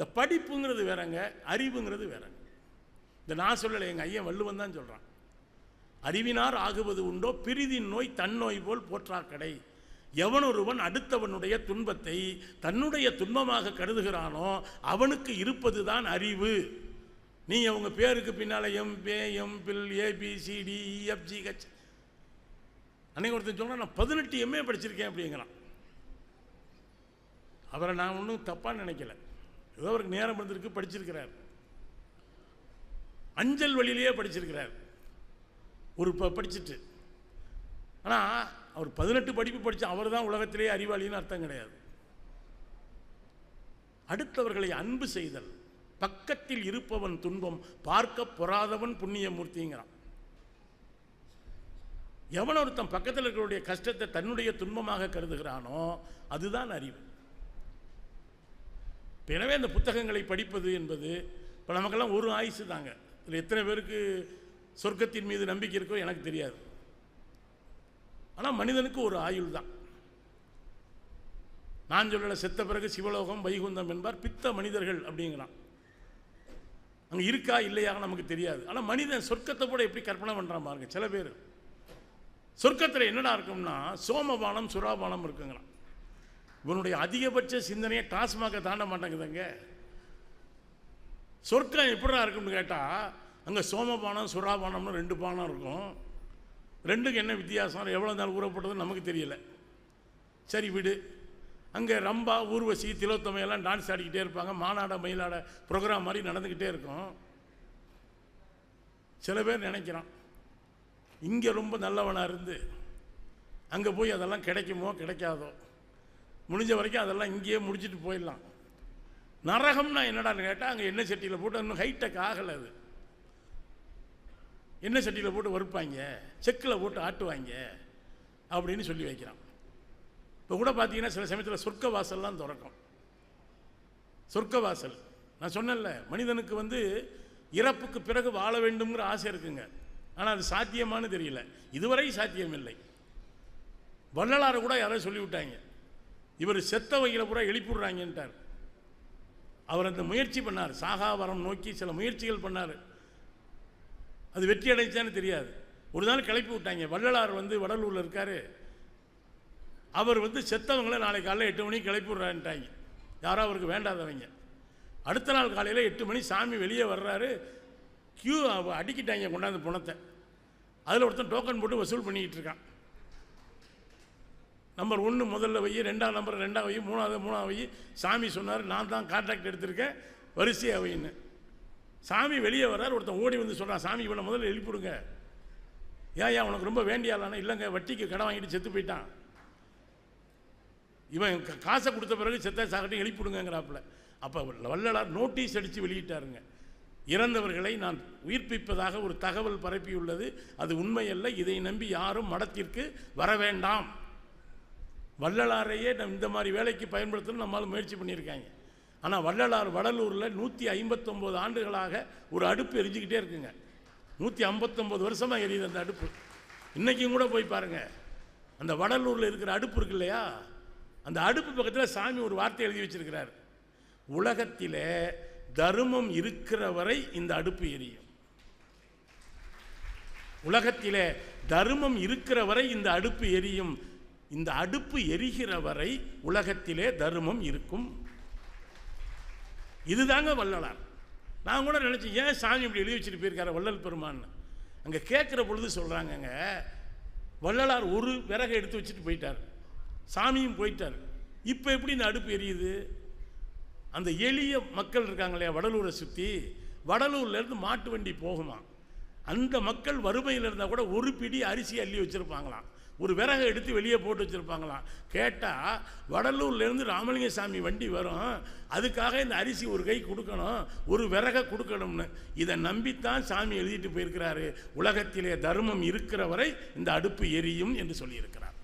இந்த படிப்புங்கிறது வேறங்க அறிவுங்கிறது வேறங்க. இந்த நான் சொல்லலை எங்கள் ஐயன் வள்ளுவன் தான் சொல்கிறான் அறிவினார் ஆகுவது உண்டோ பிரிதின் நோய் தன்னோய் போல் போற்றாக்கடை எவனொருவன் அடுத்தவனுடைய துன்பத்தை தன்னுடைய துன்பமாக கருதுகிறானோ அவனுக்கு இருப்பது தான் அறிவு. நீ அவங்க பேருக்கு பின்னால் எம் பே M bill ABCD EFG H அன்னைக்கு ஒருத்தன் சொல்கிறான் நான் பதினெட்டு எம்ஏ படிச்சிருக்கேன் அப்படிங்கிறான். அவரை நான் ஒன்றும் தப்பாக நினைக்கல. ஏதோ அவருக்கு நேரம் இருந்திருக்கு படிச்சிருக்கிறார். அஞ்சல் வழியிலேயே படிச்சிருக்கிறார். ஒரு ப படிச்சுட்டு. ஆனால் அவர் பதினெட்டு படிப்பு படித்து அவர் தான் உலகத்திலேயே அறிவாளின்னு அர்த்தம் கிடையாது. அடுத்தவர்களை அன்பு செய்தல் பக்கத்தில் இருப்பவன் துன்பம் பார்க்க பொறாதவன் புண்ணியமூர்த்திங்கிறான். எவன் ஒருத்தன் பக்கத்தில் இருக்கிறவருடைய கஷ்டத்தை தன்னுடைய துன்பமாக கருதுகிறானோ அதுதான் அறிவு. எனவே இந்த புத்தகங்களை படிப்பது என்பது இப்போ நமக்கெல்லாம் ஒரு ஆயுசு தாங்க. இதில் எத்தனை பேருக்கு சொர்க்கத்தின் மீது நம்பிக்கை இருக்கோ எனக்கு தெரியாது. ஆனால் மனிதனுக்கு ஒரு ஆயுள் தான். நான் சொல்லல செத்த பிறகு சிவலோகம் வைகுந்தம் என்பார் பித்த மனிதர்கள் அப்படிங்கிறான் அங்கே இருக்கா இல்லையா நமக்கு தெரியாது. ஆனால் மனிதன் சொர்க்கத்தை கூட எப்படி கற்பனை பண்ணுறான் பாருங்க சில பேர். சொர்க்கத்தில் என்னடா இருக்கும்னா சோமபானம் சுறாபானம் இருக்குங்களாம். இவனுடைய அதிகபட்ச சிந்தனையை டாஸ்மாக தாண்ட மாட்டேங்குதுங்க. சொர்க்கம் எப்படா இருக்கும்னு கேட்டால் அங்கே சோமபானம் சுறாபானம்னு ரெண்டு பானம் இருக்கும். ரெண்டுக்கு என்ன வித்தியாசம்? எவ்வளோ நாள் ஊறப்பட்டதுன்னு நமக்கு தெரியல. சரி விடு. அங்கே ரம்பா ஊர்வசி திலோத்தமையெல்லாம் டான்ஸ் ஆடிக்கிட்டே இருப்பாங்க. மாநாட மயிலாட ப்ரோக்ராம் மாதிரி நடந்துக்கிட்டே இருக்கும். சில பேர் நினைக்கிறான் இங்கே ரொம்ப நல்லவனாக இருந்து அங்கே போய் அதெல்லாம் கிடைக்குமோ கிடைக்காதோ? முடிஞ்ச வரைக்கும் அதெல்லாம் இங்கேயே முடிச்சுட்டு போயிடலாம். நரகம்னா என்னடான்னு கேட்டால் அங்கே எண்ணெய் சட்டியில் போட்டு இன்னும் ஹைடெக் ஆகலை அது. எண்ணெய் சட்டியில் போட்டு வறுப்பாங்க. செக்கில் போட்டு ஆட்டுவாங்க. அப்படின்னு சொல்லி வைக்கிறான். இப்போ கூட பார்த்தீங்கன்னா சில சமயத்தில் சொர்க்க வாசல்லாம் திறக்கும். சொர்க்க வாசல் நான் சொன்னேன்ல மனிதனுக்கு வந்து இறப்புக்கு பிறகு வாழ வேண்டும்ங்கிற ஆசை இருக்குங்க. ஆனால் அது சாத்தியமானு தெரியல. இதுவரை சாத்தியம் இல்லை வள்ளலாரை கூட யாரோ சொல்லிவிட்டாங்க. இவர் செத்த வகையில் பூரா எழுப்பிடுறாங்கன்ட்டார் அவர் அந்த முயற்சி பண்ணார். சாகாவரம் நோக்கி சில முயற்சிகள் பண்ணார். அது வெற்றி அடைச்சான்னு தெரியாது. ஒரு நாள் கிளப்பி விட்டாங்க. வள்ளலார் வந்து வடலூரில் இருக்கார். அவர் வந்து செத்தவங்கள நாளை காலையில் எட்டு மணிக்கு கிளப்பி விட்றான்ட்டாங்க யாரோ அவருக்கு வேண்டாதவங்க. அடுத்த நாள் காலையில் எட்டு மணி சாமி வெளியே வர்றாரு. கியூ அடிக்கிட்டாங்க கொண்டாந்து பணத்தை. அதில் ஒருத்தன் டோக்கன் போட்டு வசூல் பண்ணிக்கிட்டு இருக்கான். நம்பர் ஒன்று முதல்ல வை ரெண்டாம் நம்பர் ரெண்டாம் வை மூணாவது மூணாவது வை. சாமி சொன்னார் நான் தான் கான்ட்ராக்ட் எடுத்திருக்கேன் வரிசையாக வைன்னு. சாமி வெளியே வர்றார் ஒருத்தன் ஓடி வந்து சொல்கிறான் சாமி இவனை முதல்ல எழுப்பிடுங்க. ஏன் ஏன் உனக்கு ரொம்ப வேண்டியாலானா இல்லைங்க வட்டிக்கு கடை வாங்கிட்டு செத்து போயிட்டான். இவன் காசை கொடுத்த பிறகு செத்த சாகட்டும் எழுப்பிடுங்கிறாப்புல அப்போ வள்ளலார் நோட்டீஸ் அடித்து வெளியிட்டாருங்க. இறந்தவர்களை நான் உயிர்ப்பிப்பதாக ஒரு தகவல் பரப்பியுள்ளது. அது உண்மையல்ல இதை நம்பி யாரும் மடத்திற்கு வர வேண்டாம் வள்ளலாரையே நம் இந்த மாதிரி வேலைக்கு பயன்படுத்தணும் நம்மால் முயற்சி பண்ணியிருக்காங்க. ஆனால் வள்ளலார் வடலூரில் நூற்றி ஐம்பத்தொம்போது ஆண்டுகளாக ஒரு அடுப்பு எரிஞ்சுக்கிட்டே இருக்குங்க. நூற்றி ஐம்பத்தொம்போது வருஷமாக எரியுது அந்த அடுப்பு. இன்றைக்கும் கூட போய் பாருங்கள் அந்த வடலூரில் இருக்கிற அடுப்பு இருக்கு இல்லையா? அந்த அடுப்பு பக்கத்தில் சாமி ஒரு வார்த்தை எழுதி வச்சிருக்கிறார். உலகத்திலே தர்மம் இருக்கிற வரை இந்த அடுப்பு எரியும். உலகத்திலே தர்மம் இருக்கிற வரை இந்த அடுப்பு எரியும். இந்த அடுப்பு எரிகிற வரை உலகத்திலே தர்மம் இருக்கும். இதுதாங்க வள்ளலார். நான் கூட நினச்சேன் ஏன் சாமி இப்படி எழுதி வச்சுட்டு போயிருக்காரு வள்ளல் பெருமான்னு? அங்கே கேட்குற பொழுது சொல்கிறாங்கங்க வள்ளலார் ஒரு விறகை எடுத்து வச்சுட்டு போயிட்டார். சாமியும் போயிட்டார். இப்போ எப்படி இந்த அடுப்பு எரியுது? அந்த எளிய மக்கள் இருக்காங்க இல்லையா வடலூரை சுற்றி வடலூர்லேருந்து மாட்டு வண்டி போகுமா அந்த மக்கள் வறுமையில் இருந்தால் கூட ஒரு பிடி அரிசி அள்ளி வச்சுருப்பாங்களாம். ஒரு விறகை எடுத்து வெளியே போட்டு வச்சுருப்பாங்களாம். கேட்டால் வடலூர்லேருந்து ராமலிங்க சாமி வண்டி வரும். அதுக்காக இந்த அரிசி ஒரு கை கொடுக்கணும் ஒரு விறகை கொடுக்கணும்னு. இதை நம்பித்தான் சாமி எழுதிட்டு போயிருக்கிறாரு. உலகத்திலே தர்மம் இருக்கிற வரை இந்த அடுப்பு எரியும் என்று சொல்லியிருக்கிறார்.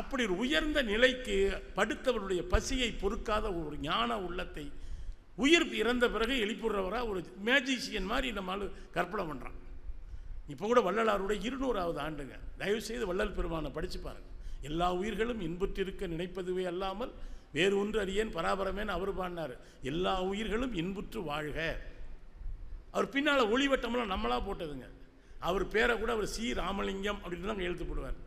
அப்படி ஒரு உயர்ந்த நிலைக்கு படுத்தவருடைய பசியை பொறுக்காத ஒரு ஞான உள்ளத்தை உயிர் இறந்த பிறகு எழுப்பிடுறவராக ஒரு மேஜிஷியன் மாதிரி நம்ம கற்பனை பண்ணுறான் இப்போ கூட வள்ளலாருடைய இருநூறாவது ஆண்டுங்க. தயவுசெய்து வள்ளல் பெருமானை படித்து பாருங்க. எல்லா உயிர்களும் இன்புற்றிருக்க நினைப்பதுவே அல்லாமல் வேறு ஒன்று அறியேன் பராபரமேன்னு அவர் பாடினார். எல்லா உயிர்களும் இன்புற்று வாழ்க. அவர் பின்னால் ஒளிவட்டமெல்லாம் நம்மளாக போட்டதுங்க. அவர் பேரை கூட அவர் சி ராமலிங்கம் அப்படின்னு தான் எழுத்து போடுவார்.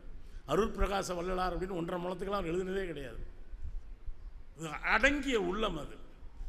அருள் பிரகாச வள்ளலார் அப்படின்னு ஒன்றரை முளத்துக்கெல்லாம் அவர் எழுதுனதே கிடையாது. அடங்கிய உள்ளம் அது.